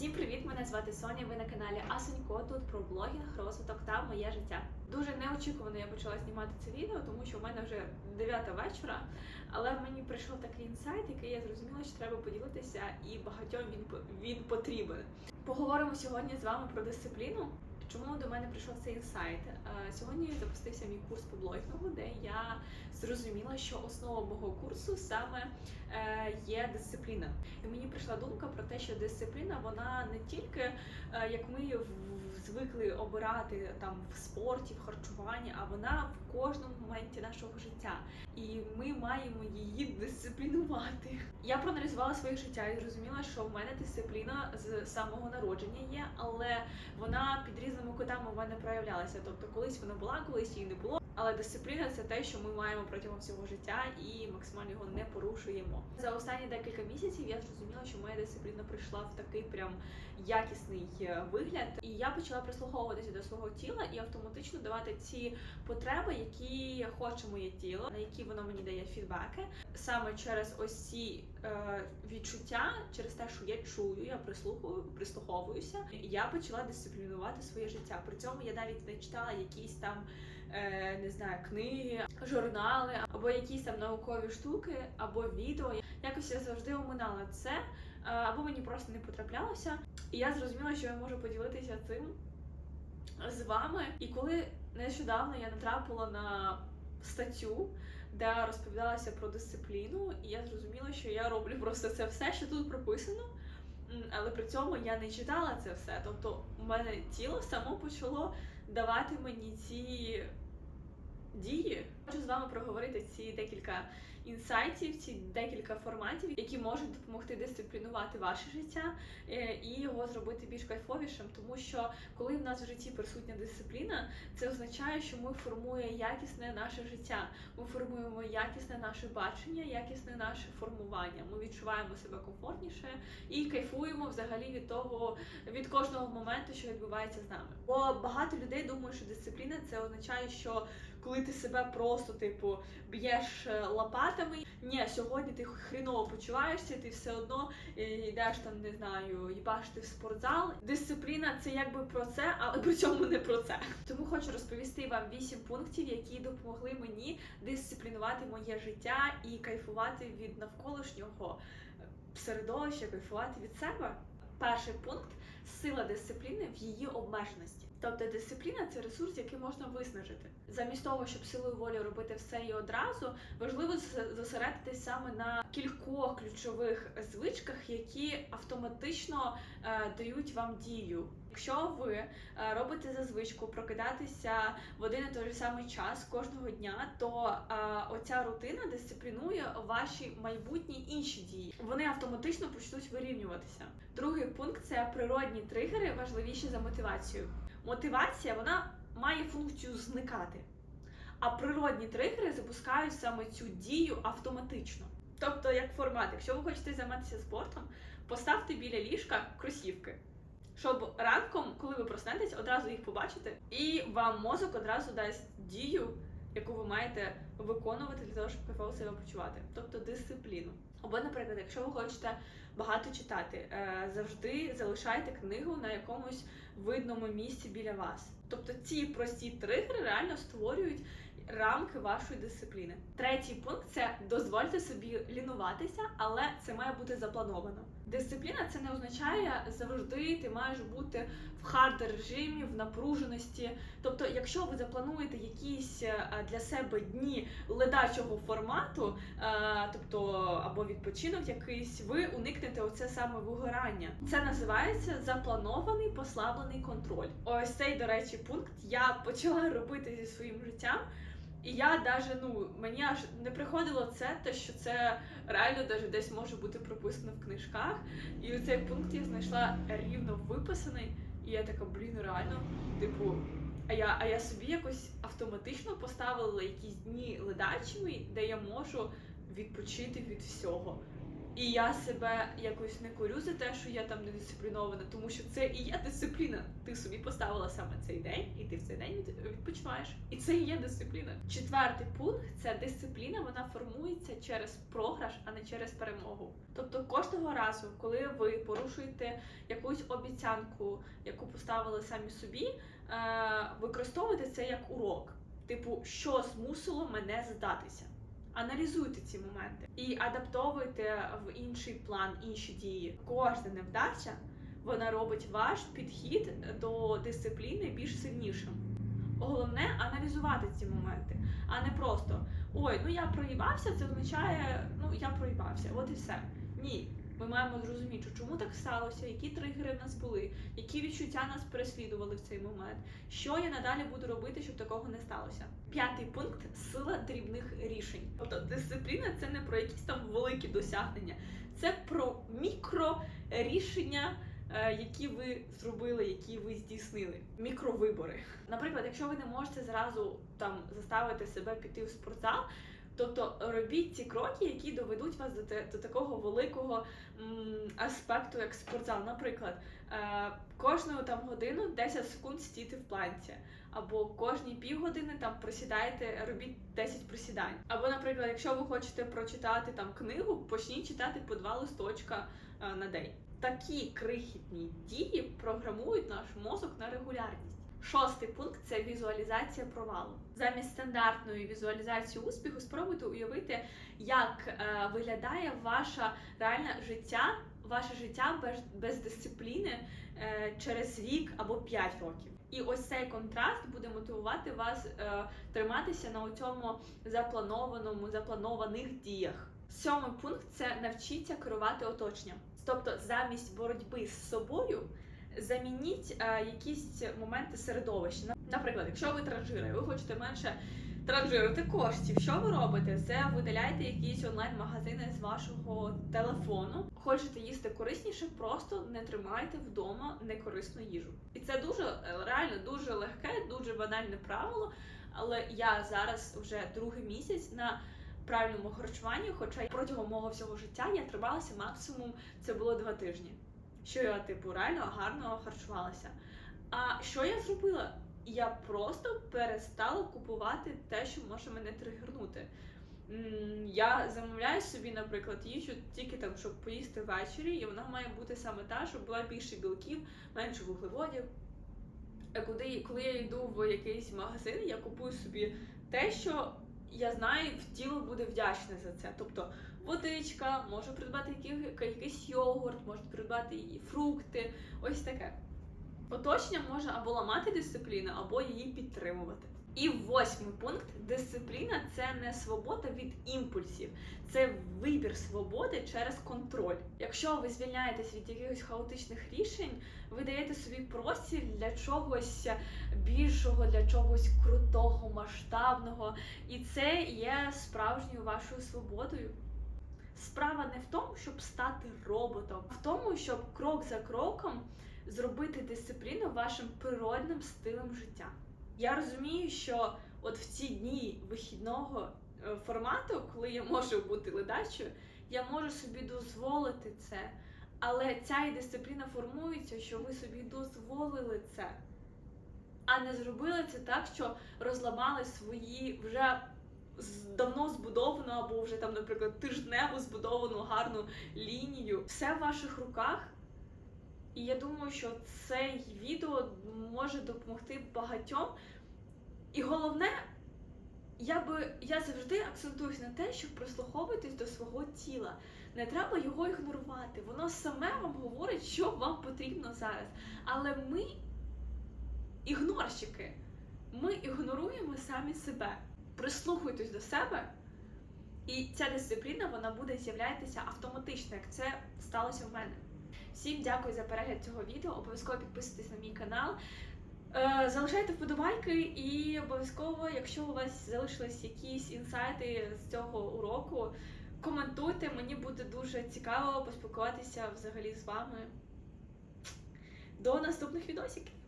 Всім привіт! Мене звати Соня. Ви на каналі Асонько. Тут про блогінг, розвиток та моє життя. Дуже неочікувано я почала знімати це відео, тому що в мене вже 9 вечора. Але мені прийшов такий інсайт, який я зрозуміла, що треба поділитися, і багатьом він він потрібен. Поговоримо сьогодні з вами про дисципліну. Чому до мене прийшов цей інсайт? Е, Сьогодні запустився мій курс по блогінгу, де я зрозуміла, що основа мого курсу саме е, є дисципліна. І мені прийшла думка про те, що дисципліна вона не тільки е, як ми звикли обирати там в спорті, в харчуванні, а вона кожному моменті нашого життя. І ми маємо її дисциплінувати. Я проаналізувала своє життя і зрозуміла, що в мене дисципліна з самого народження є, але вона під різними кутами в мене проявлялася. Тобто, колись вона була, колись її не було. Але дисципліна це те, що ми маємо протягом всього життя і максимально його не порушуємо. За останні декілька місяців я зрозуміла, що моя дисципліна прийшла в такий прям якісний е, вигляд, і я почала прислуховуватися до свого тіла і автоматично давати ці потреби, які хоче моє тіло, на які воно мені дає фідбеки, саме через ось ці е, відчуття, через те, що я чую, я прислухаю, прислуховуюся. Я почала дисциплінувати своє життя. При цьому я навіть не читала якісь там не знаю, книги, журнали або якісь там наукові штуки, або відео. Якось я завжди оминала це, е, або мені просто не потраплялося. І я зрозуміла, що я можу поділитися цим з вами. І коли нещодавно я натрапила на статтю, де розповідалася про дисципліну, і я зрозуміла, що я роблю просто це все, що тут прописано. Але при цьому я не читала це все. Тобто, у мене тіло само почало давати мені ці дії. Хочу з вами проговорити ці декілька інсайтів, ці декілька форматів, які можуть допомогти дисциплінувати ваше життя е, і його зробити більш кайфовішим. Тому що коли в нас в житті присутня дисципліна, це означає, що ми формуємо якісне наше життя. Ми формуємо якісне наше бачення, якісне наше формування. Ми відчуваємо себе комфортніше і кайфуємо взагалі від того, від кожного моменту, що відбувається з нами. Бо багато людей думають, що дисципліна це означає, що коли ти себе просто типу б'єш е, лопатами. Ні, сьогодні ти хріново почуваєшся, ти все одно е, йдеш там, не знаю, їбашити в спортзал. Дисципліна це якби про це, але при цьому не про це. Тому хочу розповісти вам вісім пунктів, які допомогли мені дисциплінувати моє життя і кайфувати від навколишнього середовища, кайфувати від себе. Перший пункт сила дисципліни в її обмеженості. Тобто дисципліна це ресурс, який можна виснажити. Замість того, щоб силою волі робити все і одразу, важливо зос- зосередитись саме на кількох ключових звичках, які автоматично е, дають вам дію. Якщо ви е, робите за звичку прокидатися в один і той же самий час кожного дня, то е, оця рутина дисциплінує ваші майбутні інші дії. Вони автоматично почнуть вирівнюватися. Другий пункт це природні тригери, важливіші за мотивацію. Мотивація вона має функцію зникати, а природні тригери запускають саме цю дію автоматично. Тобто, як формат, якщо ви хочете займатися спортом, поставте біля ліжка кросівки, щоб ранком, коли ви проснетесь, одразу їх побачите, і вам мозок одразу дасть дію, яку ви маєте виконувати для того, щоб кайфово себе почувати, тобто дисципліну. Або, наприклад, якщо ви хочете багато читати, е, завжди залишайте книгу на якомусь видному місці біля вас. Тобто ці прості тригери реально створюють рамки вашої дисципліни. Третій пункт це дозвольте собі лінуватися, але це має бути заплановано. Дисципліна це не означає завжди ти маєш бути в хард режимі, в напруженості. Тобто, якщо ви заплануєте якісь е, для себе дні ледачого формату, е, тобто або відпочинок якийсь, ви уникнете оце саме вигорання. Це називається запланований послаблений контроль. Ось цей, до речі, пункт я почала робити зі своїм життям. І я даже ну мені аж не приходило це, те, що це реально даже десь може бути прописано в книжках. І цей пункт я знайшла рівно виписаний, і я така, блін, реально, типу, а я, а я собі якось автоматично поставила якісь дні ледачими, де я можу відпочити від всього. І я себе якось не корю за те, що я там не дисциплінована, тому що це і є дисципліна. Ти собі поставила саме цей день, і ти в цей день відпочиваєш. І це і є дисципліна. Четвертий пункт це дисципліна. Вона формується через програш, а не через перемогу. Тобто кожного разу, коли ви порушуєте якусь обіцянку, яку поставили самі собі, е, використовуйте це як урок. Типу, що змусило мене здатися. Аналізуйте ці моменти і адаптовуйте в інший план інші дії. Кожна невдача вона робить ваш підхід до дисципліни більш сильнішим. Головне аналізувати ці моменти, а не просто ой, ну я проїбався, це означає, ну я проїбався, от і все. Ні. Ми маємо зрозуміти, чому так сталося, які тригери в нас були, які відчуття нас переслідували в цей момент, що я надалі буду робити, щоб такого не сталося. П'ятий пункт сила дрібних рішень. Тобто дисципліна це не про якісь там великі досягнення, це про мікро рішення, е, які ви зробили, які ви здійснили. Мікровибори. Наприклад, якщо ви не можете зразу там заставити себе піти в спортзал. Тобто робіть ці кроки, які доведуть вас до, те- до такого великого м, аспекту, як спортзал. Наприклад, е, кожну там годину 10 секунд стійте в планці, або кожні півгодини там присідайте, робіть 10 присідань. Або, наприклад, якщо ви хочете прочитати там книгу, почніть читати по два листочка е, на день. Такі крихітні дії програмують наш мозок на регулярність. Шостий пункт це візуалізація провалу. Замість стандартної візуалізації успіху спробуйте уявити, як е, виглядає ваше реальне життя, ваше життя без, без дисципліни е, через рік або 5 років. І ось цей контраст буде мотивувати вас е, триматися на цьому запланованому, запланованих діях. Сьомий пункт це навчіться керувати оточенням. Тобто, замість боротьби з собою замініть е, якісь моменти середовища. Наприклад, якщо ви транжири, і ви хочете менше транжирити коштів, що ви робите? Це видаляєте якісь онлайн-магазини з вашого телефону. Хочете їсти корисніше, просто не тримайте вдома некорисну їжу. І це дуже е, реально дуже легке, дуже банальне правило. Але я зараз вже другий місяць на правильному харчуванні, хоча протягом мого всього життя я трималася максимум це було два тижні. Що я типу реально гарно харчувалася. А що я зробила? Я просто перестала купувати те, що може мене тригернути. Я замовляю собі, наприклад, їжу тільки там, щоб поїсти ввечері, і вона має бути саме та, щоб була більше білків, менше вуглеводів. А Куди, коли я йду в якийсь магазин, я купую собі те, що я знаю, в тіло буде вдячне за це. Тобто водичка, можу придбати який- якийсь йогурт, можу придбати і фрукти, ось таке. Оточення може або ламати дисципліну, або її підтримувати. І восьмий пункт дисципліна це не свобода від імпульсів, це вибір свободи через контроль. Якщо ви звільняєтесь від якихось хаотичних рішень, ви даєте собі простір для чогось більшого, для чогось крутого, масштабного, і це є справжньою вашою свободою. Справа не в тому, щоб стати роботом, а в тому, щоб крок за кроком зробити дисципліну вашим природним стилем життя. Я розумію, що от в ці дні вихідного е, формату, коли я можу бути ледачою, я можу собі дозволити це. Але ця і дисципліна формується, що ви собі дозволили це, а не зробили це так, що розламали свої вже давно збудовану або вже там, наприклад, тижневу збудовану гарну лінію. Все в ваших руках. І я думаю, що це відео може допомогти багатьом. І головне, я би я завжди акцентуюсь на те, щоб прислуховуватись до свого тіла. Не треба його ігнорувати. Воно саме вам говорить, що вам потрібно зараз. Але ми ігнорщики. Ми ігноруємо самі себе. Прислухайтесь до себе, і ця дисципліна вона буде з'являтися автоматично, як це сталося в мене. Всім дякую за перегляд цього відео. Обов'язково підписуйтесь на мій канал. Е, Залишайте вподобайки і обов'язково, якщо у вас залишились якісь інсайти з цього уроку, коментуйте. Мені буде дуже цікаво поспілкуватися взагалі з вами. До наступних відосиків!